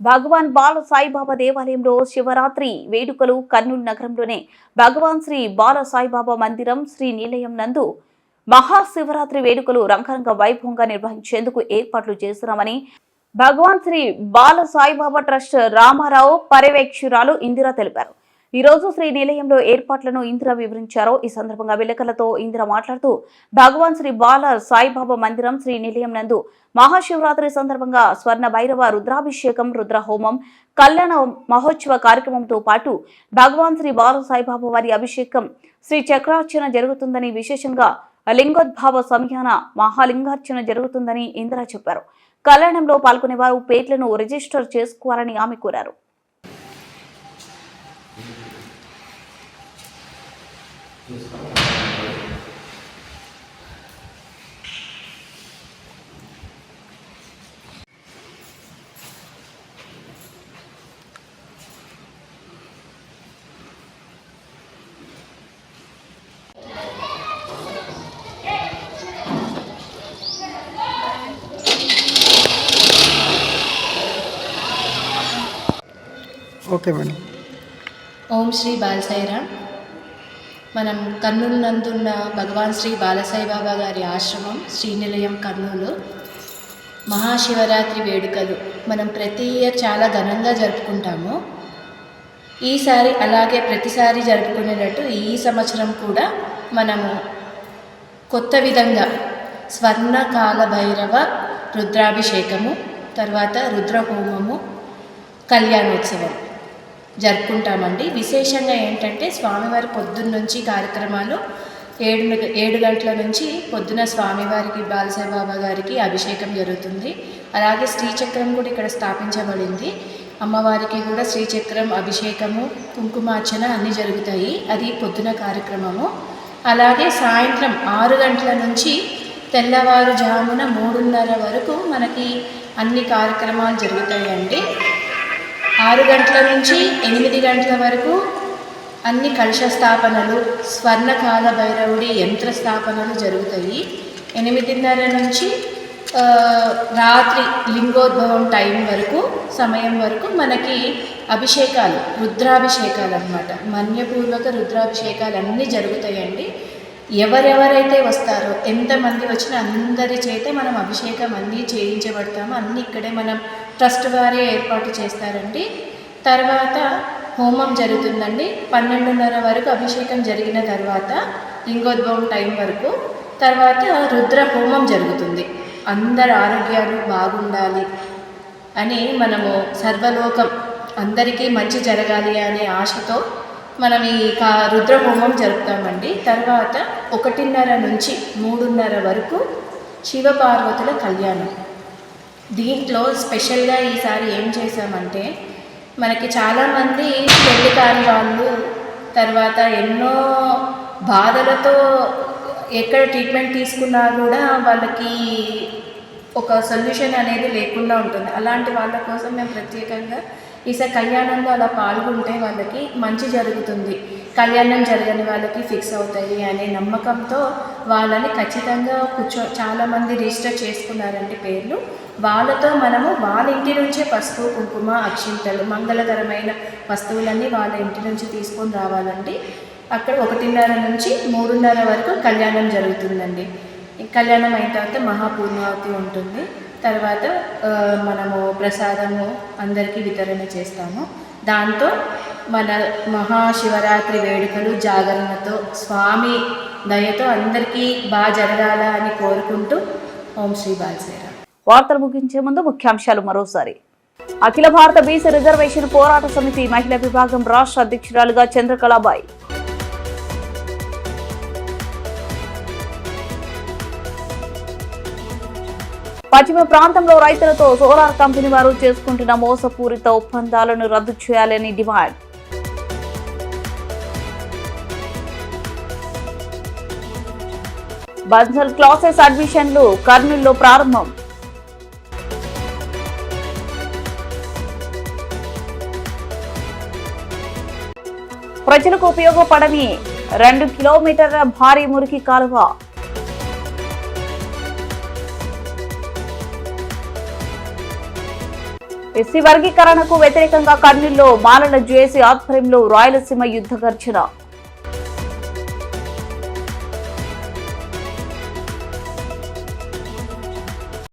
భగవాన్ బాల సాయిబాబా దేవాలయంలో శివరాత్రి వేడుకలు కర్నూలు నగరంలోనే. భగవాన్ శ్రీ బాల సాయిబాబా మందిరం శ్రీ నిలయం నందు మహాశివరాత్రి వేడుకలు రంగరంగ వైభవంగా నిర్వహించేందుకు ఏర్పాట్లు చేస్తున్నామని భగవాన్ శ్రీ బాల సాయిబాబా ట్రస్ట్ రామారావు పర్యవేక్షురాలు ఇందిరా తెలిపారు. ఈ రోజు శ్రీ నిలయంలో ఏర్పాట్లను ఇందిర వివరించారు. ఈ సందర్భంగా విలేకరులతో ఇందిర మాట్లాడుతూ భగవాన్ శ్రీ బాల సాయిబాబా మందిరం శ్రీ నిలయం నందు మహాశివరాత్రి సందర్భంగా స్వర్ణ భైరవ రుద్రాభిషేకం రుద్రహోమం కళ్యాణ మహోత్సవ కార్యక్రమంతో పాటు భగవాన్ శ్రీ బాల సాయిబాబా వారి అభిషేకం శ్రీ చక్రార్చన జరుగుతుందని విశేషంగా లింగోద్భావ సంఖ్యాన మహాలింగార్చన జరుగుతుందని ఇందిర చెప్పారు. కళ్యాణంలో పాల్గొనేవారు పేర్లను రిజిస్టర్ చేసుకోవాలని ఆమె కోరారు. Okay madam. ఓం శ్రీ బాలసాయిరామ్. మనం కర్నూలు నందున్న భగవాన్ శ్రీ బాలసాయి బాబా గారి ఆశ్రమం శ్రీనిలయం కర్నూలు. మహాశివరాత్రి వేడుకలు మనం ప్రతి ఇయర్ చాలా ఘనంగా జరుపుకుంటాము. ఈసారి అలాగే ప్రతిసారి జరుపుకునేటట్టు ఈ సంవత్సరం కూడా మనము కొత్త విధంగా స్వర్ణకాల భైరవ రుద్రాభిషేకము తర్వాత రుద్రహోమము కళ్యాణోత్సవం. జరుపుకుంటామండి. విశేషంగా ఏంటంటే స్వామివారి పొద్దున్న నుంచి కార్యక్రమాలు ఏడు ఏడు గంటల నుంచి పొద్దున స్వామివారికి బాలసాయి బాబా గారికి అభిషేకం జరుగుతుంది. అలాగే శ్రీచక్రం కూడా ఇక్కడ స్థాపించబడింది. అమ్మవారికి కూడా శ్రీచక్రం అభిషేకము కుంకుమార్చన అన్నీ జరుగుతాయి. అది పొద్దున కార్యక్రమము. అలాగే సాయంత్రం ఆరు గంటల నుంచి తెల్లవారుజామున మూడున్నర వరకు మనకి అన్ని కార్యక్రమాలు జరుగుతాయండి. ఆరు గంటల నుంచి ఎనిమిది గంటల వరకు అన్ని కలుష స్థాపనలు స్వర్ణకాల భైరవుడి యంత్ర స్థాపనలు జరుగుతాయి. ఎనిమిదిన్నర నుంచి రాత్రి లింగోద్భవం టైం వరకు సమయం వరకు మనకి అభిషేకాలు రుద్రాభిషేకాలు అనమాట మన్యపూర్వక రుద్రాభిషేకాలు అన్నీ జరుగుతాయండి. ఎవరెవరైతే వస్తారో ఎంతమంది వచ్చినా అందరి చేత మనం అభిషేకం అన్నీ చేయించబడతాము. అన్నీ ఇక్కడే మనం ట్రస్ట్ వారే ఏర్పాటు చేస్తారండి. తర్వాత హోమం జరుగుతుందండి. పన్నెండున్నర వరకు అభిషేకం జరిగిన తర్వాత లింగోద్భవం టైం వరకు తర్వాత రుద్ర హోమం జరుగుతుంది. అందరి ఆరోగ్యాలు బాగుండాలి అని మనము సర్వలోకం అందరికీ మంచి జరగాలి అనే ఆశతో మనం ఈ రుద్ర రుద్రహోమం జరుపుతామండి. తర్వాత ఒకటిన్నర నుంచి మూడున్నర వరకు శివపార్వతుల కళ్యాణం. దీంట్లో స్పెషల్గా ఈసారి ఏం చేశామంటే మనకి చాలామంది పెళ్ళి కాని వాళ్ళు తర్వాత ఎన్నో బాధలతో ఎక్కడ ట్రీట్మెంట్ తీసుకున్నా కూడా వాళ్ళకి ఒక సొల్యూషన్ అనేది లేకుండా ఉంటుంది. అలాంటి వాళ్ళ కోసం మేము ప్రత్యేకంగా ఈసారి కళ్యాణంలో అలా పాల్గొంటే వాళ్ళకి మంచి జరుగుతుంది. కళ్యాణం జరగని వాళ్ళకి ఫిక్స్ అవుతాయి అనే నమ్మకంతో వాళ్ళని ఖచ్చితంగా కూర్చో చాలామంది రిజిస్టర్ చేసుకున్నారంటే పేర్లు. వాళ్ళతో మనము వాళ్ళ ఇంటి నుంచే పసుపు కుంకుమ అక్షింతలు మంగళకరమైన వస్తువులన్నీ వాళ్ళ ఇంటి నుంచి తీసుకొని రావాలండి. అక్కడ ఒకటిన్నర నుంచి మూడున్నర వరకు కళ్యాణం జరుగుతుందండి. కళ్యాణం అయిన తర్వాత మహాపూర్ణావతి ఉంటుంది. తర్వాత మనము ప్రసాదము అందరికీ వితరణ చేస్తాము. దాంతో మన మహాశివరాత్రి వేడుకలు జాగరణతో స్వామి దయతో అందరికీ బాగా జరగాల అని కోరుకుంటూ ఓం శ్రీ బాలసేరా వార్తలు ముగించే ముందు ముఖ్యాంశాలు మరోసారి. అఖిల భారత బీసీ రిజర్వేషన్ పోరాట సమితి మహిళా విభాగం రాష్ట్ర అధ్యక్షురాలుగా చంద్రకళాబాయి. పశ్చిమ ప్రాంతంలో రైతులతో సోలార్ కంపెనీ వారు చేసుకుంటున్న మోసపూరిత ఒప్పందాలను రద్దు చేయాలని డిమాండ్. బన్సల్ క్లాసెస్ అడ్మిషన్లు కర్నూలులో ప్రారంభం. ప్రజలకు ఉపయోగపడని రెండు కిలోమీటర్ల భారీ మురికి కాలువ. ఎస్సీ వర్గీకరణకు వ్యతిరేకంగా కర్నూలులో మాలల జేఏసీ ఆధ్వర్యంలో రాయలసీమ యుద్ధ గర్జన.